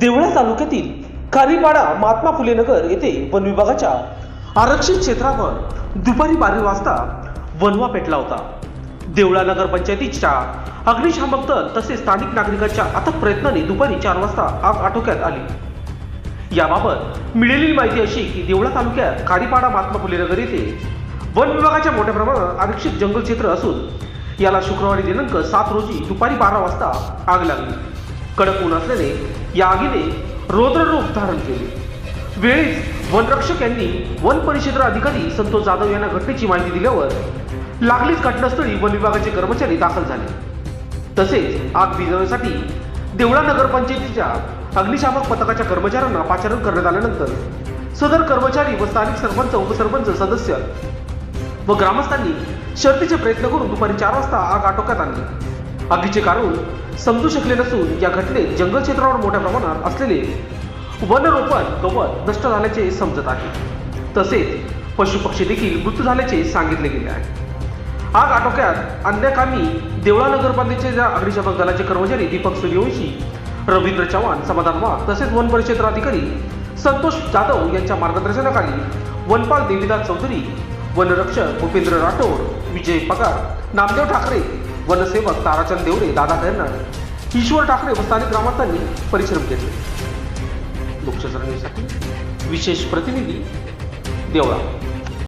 देवळा तालुक्यातील कारीपाडा महात्मा फुले नगर येथे वन विभागाच्या आरक्षित क्षेत्रावर दुपारी बारा वाजता वनवा पेटला होता. देवळा नगर पंचायतीच्या अग्निशामक दल तसेच स्थानिक नागरिकांच्या अथक प्रयत्नाने दुपारी चार वाजता आग आटोक्यात आली. याबाबत मिळालेली माहिती अशी की देवळा तालुक्यात कारीपाडा महात्मा फुले नगर येथे वन विभागाच्या मोठ्या प्रमाणात आरक्षित जंगल क्षेत्र असून याला शुक्रवारी दिनांक सात रोजी दुपारी बारा वाजता आग लागली. कडक ऊन असल्याने या आगीने धारण केले. वेळीच वनरक्षक यांनी वन परिषद अधिकारी संतोष जाधव यांना घटनेची माहिती दिल्यावर लागलीच घटनास्थळी वन विभागाचे कर्मचारी दाखल झाले. तसेच आग विझवण्यासाठी देवळा नगरपंचायतीच्या अग्निशामक पथकाच्या कर्मचाऱ्यांना पाचारण करण्यात आल्यानंतर सदर कर्मचारी व स्थानिक सरपंच उपसरपंच सदस्य व ग्रामस्थांनी शर्तीचे प्रयत्न करून दुपारी चार वाजता आग आटोक्यात आणली. आगीचे कारण समजू शकले नसून या घटनेत जंगल क्षेत्रावर मोठ्या प्रमाणात असलेले वनरोपण गवत नष्ट झाल्याचे समजत आहे. तसेच पशुपक्षी देखील मृत्यू झाल्याचे सांगितले गेले आहे. आग आटोक्यात आणण्याकामी देवळा नगरपालिकेच्या अग्निशमन दलाचे कर्मचारी दीपक सूर्यवंशी रवींद्र चव्हाण समाधान वाघ तसेच वन परिक्षेत्र अधिकारी संतोष जाधव यांच्या मार्गदर्शनाखाली वनपाल देवीदास चौधरी वनरक्षक भूपेंद्र राठोड विजय पगार नामदेव ठाकरे वनसेवक ताराचंद देवरे दादा कर्नाड ईश्वर ठाकरे व स्थानिक ग्रामस्थांनी परिश्रम केले लोकशाही विशेष प्रतिनिधी देवळा